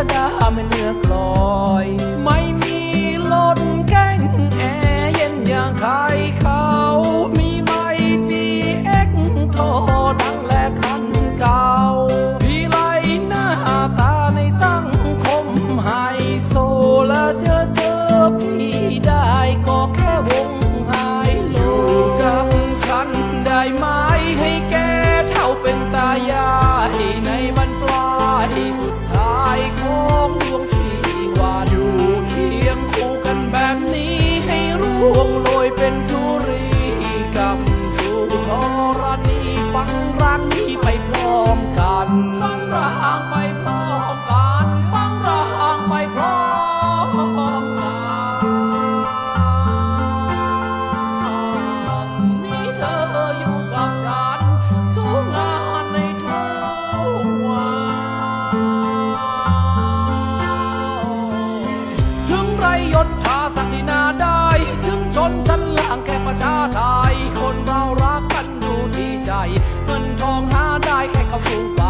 ชดาไม่เลือกลอย ล่างแค่ประชาไทยคนเรารักกันอยู่ที่ใจเงินทองหาได้แค่กระฟูไป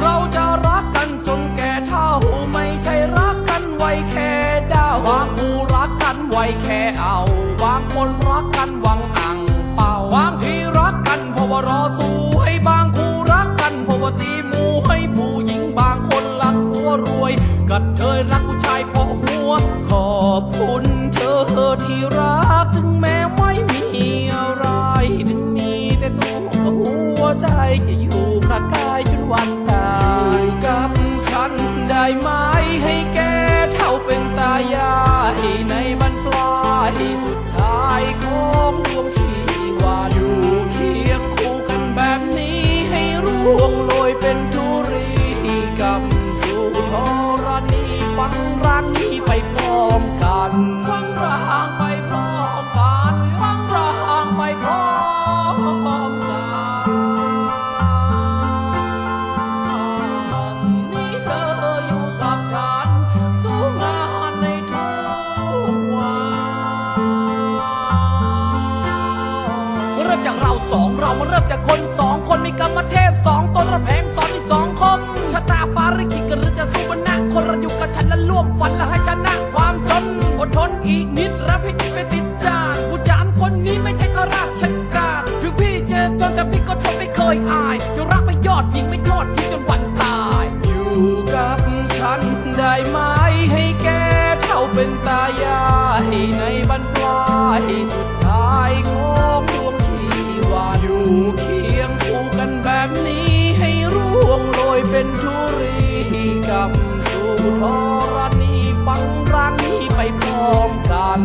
เราจะรักกันจนแก่เท่าไม่ใช่รักกันไว้แค่ดาวบางคู่รักกันไว้แค่เอา บางคนรักกันหวังอ่าง ริ่มจากเราสองเรามาเริ่มจากคนสองคนมีกรรมเทพสองตนระแพงสอนที่สองคมชะตาฟ้าริขิกัรือจะสู้บนหน้าคนเราอยู่กับฉันและร่วมฝันและให้ชนะความจนอดทนอีกนิดรับผิดไปติดจานผู้จามคนนี้ไม่ใช่ข้าราชการถึงพี่เจอจนแต่พี่ก็ทนไม่เคยอายจะรักไม่ยอดยิงไม่ทอดที่จนวันตาย อยู่กับฉันได้ไหม ธรณีฟังรังนี้ไปพร้อมกัน